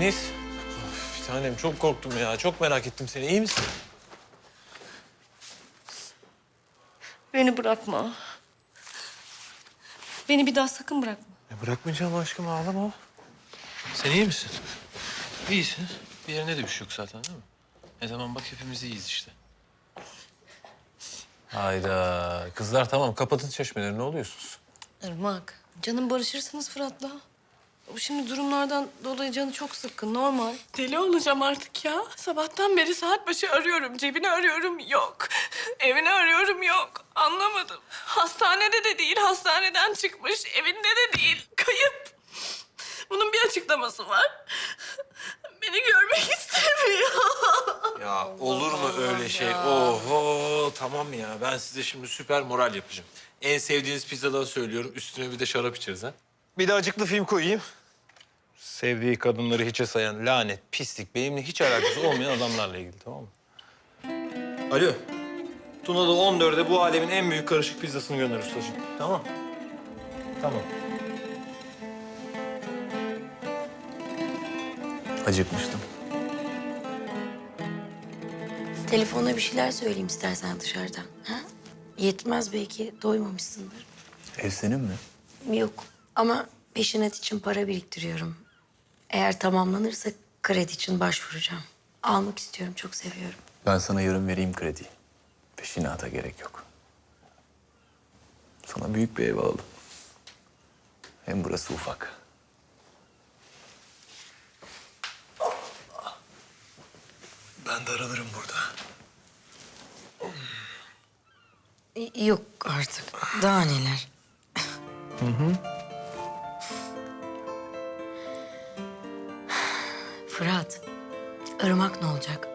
Deniz. Of, bir tanem çok korktum ya. Çok merak ettim seni. İyi misin? Beni bırakma. Beni bir daha sakın bırakma. Ya bırakmayacağım aşkım ağlama. Sen iyi misin? İyisin. Bir yerine de bir şey yok zaten değil mi? E tamam bak hepimiz iyiyiz işte. Hayda. Kızlar tamam kapatın çeşmeleri ne oluyorsunuz? Irmak, canım barışırsınız Fırat'la. O şimdi durumlardan dolayı canı çok sıkkın, normal. Deli olacağım artık ya. Sabahtan beri saat başı arıyorum. Cebini arıyorum yok. Evini arıyorum yok. Anlamadım. Hastanede de değil. Hastaneden çıkmış. Evinde de değil. Kayıp. Bunun bir açıklaması var. Beni görmek istemiyor. Ya olur mu öyle şey? Oho tamam ya. Ben size şimdi süper moral yapacağım. En sevdiğiniz pizzadan söylüyorum. Üstüne bir de şarap içeriz ha. Bir de acıklı film koyayım. Sevdiği kadınları hiçe sayan lanet, pislik, benimle hiç alakası olmayan adamlarla ilgili tamam mı? Alo. Tuna'da 14'e bu alemin en büyük karışık pizzasını gönder ustacığım. Tamam. Tamam. Acıkmıştım. Telefonla bir şeyler söyleyeyim istersen dışarıdan. Ha? Yetmez belki doymamışsındır. Ev senin mi? Yok ama peşinat için para biriktiriyorum. Eğer tamamlanırsa kredi için başvuracağım. Almak istiyorum, çok seviyorum. Ben sana yarın vereyim krediyi. Peşinata gerek yok. Sana büyük bir ev alalım. Hem burası ufak. Ben daralırım burada. Y- Yok artık. Daha neler? Fırat, Irmak ne olacak?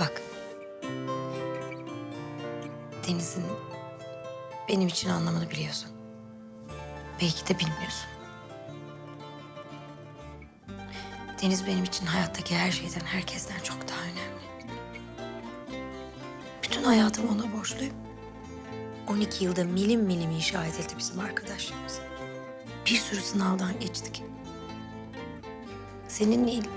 Bak. Deniz'in benim için anlamını biliyorsun. Belki de bilmiyorsun. Deniz benim için hayattaki her şeyden, herkesten çok daha önemli. Bütün hayatımı ona borçluyum. 12 yılda milim milim inşa edildi bizim arkadaşlığımız. Bir sürü sınavdan geçtik. Senin değil.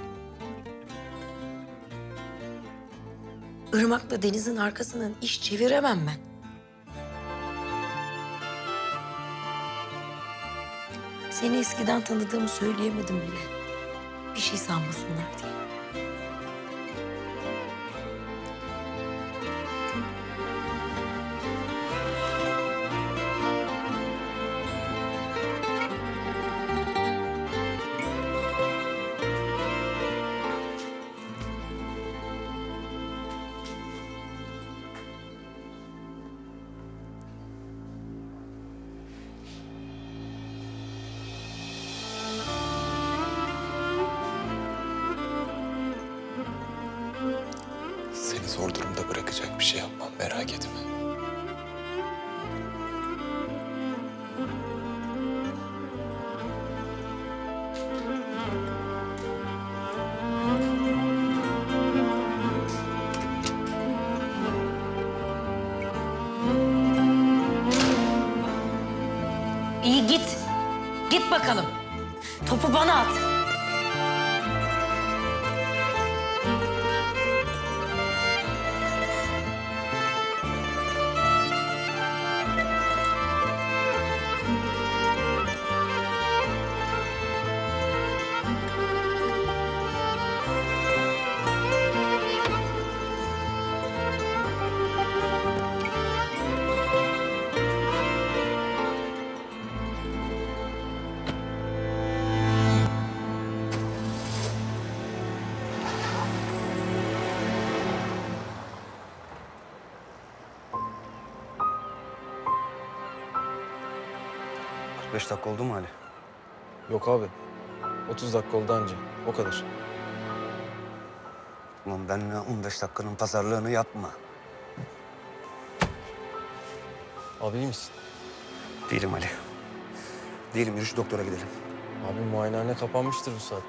Irmak'la Deniz'in arkasından iş çeviremem ben. Seni eskiden tanıdığımı söyleyemedim bile. Bir şey sanmasınlar diye. Zor durumda bırakacak bir şey yapmam merak etme. İyi git. Git bakalım. Topu bana at. Beş dakika oldu mu Ali? Yok abi. 30 dakika oldu anca. O kadar. Ulan benimle 15 dakikanın pazarlığını yapma. Abi iyi misin? Değilim Ali. Değilim. Yürü şu doktora gidelim. Abi muayenehane kapanmıştır bu saatte.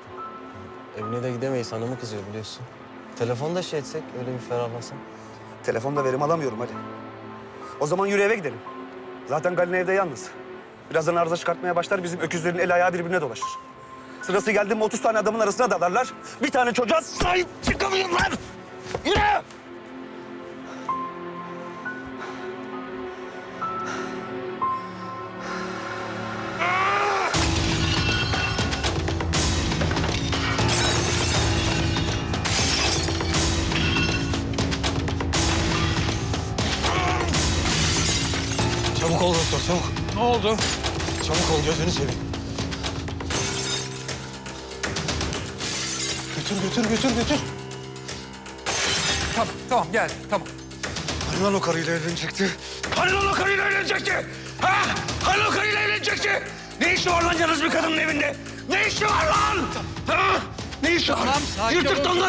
Evine de gidemeyiz. Hanımı kızıyor biliyorsun. Telefonda şey etsek öyle bir ferahlasan. Telefonda verim alamıyorum Ali. O zaman yürü eve gidelim. Zaten Galin evde yalnız. Birazdan arıza çıkartmaya başlar bizim öküzlerin el ayağı birbirine dolaşır. Sırası geldi mi 30 tane adamın arasına dalarlar. Bir tane çocuğa sahip çıkamıyorlar. Yürü! Çabuk ol doktor çabuk. Ne oldu? Çabuk ol gözünü seveyim. Götür götür götür götür. Tamam, tamam gel, tamam. Hani lan o karıyla evlenecekti? Hani lan o karıyla evlenecekti? Ha? Hani o karıyla evlenecekti? Ne işi var lan yalnız bir kadının evinde? Ne işi var lan? Ha? Ne işi var? Tamam, sakin Yırtık ol. donla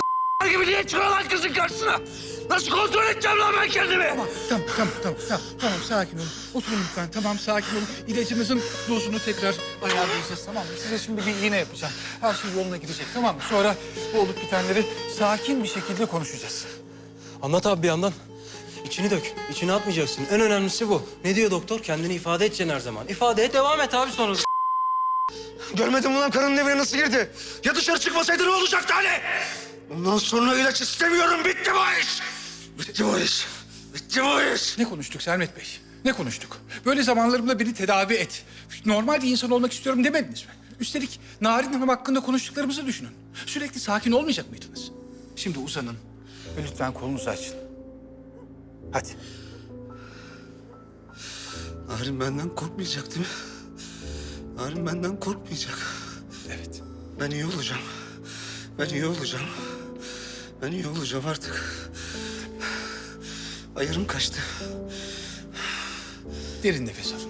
gibi niye çıkıyor lan kızın karşısına? Nasıl kontrol edeceğim lan ben kendimi? Tamam, tamam, tamam, tamam, tamam, tamam sakin olun. Oturun lütfen, tamam sakin olun. İlacımızın dozunu tekrar ayarlayacağız, tamam mı? Size şimdi bir iğne yapacağım. Her şey yoluna gidecek, tamam mı? Sonra bu olup bitenleri sakin bir şekilde konuşacağız. Anlat abi bir yandan. İçini dök. İçine atmayacaksın. En önemlisi bu. Ne diyor doktor? Kendini ifade edeceksin her zaman. İfade et, devam et abi sonra. Görmedin mi lan karının evine nasıl girdi? Ya dışarı çıkmasaydı ne olacaktı hani? Bundan sonra ilaç istemiyorum. Bitti bu iş. Bitti bu iş. Bitti bu iş. Ne konuştuk Sermet Bey? Ne konuştuk? Böyle zamanlarımda beni tedavi et. Normal bir insan olmak istiyorum demediniz mi? Üstelik Narin Hanım hakkında konuştuklarımızı düşünün. Sürekli sakin olmayacak mıydınız? Şimdi uzanın ve lütfen kolunuzu açın. Hadi. Narin benden korkmayacak değil mi? Narin benden korkmayacak. Evet. Ben iyi olacağım. Ben iyi olacağım. Ben iyi olacağım artık. Ayarım kaçtı. Derin nefes alın.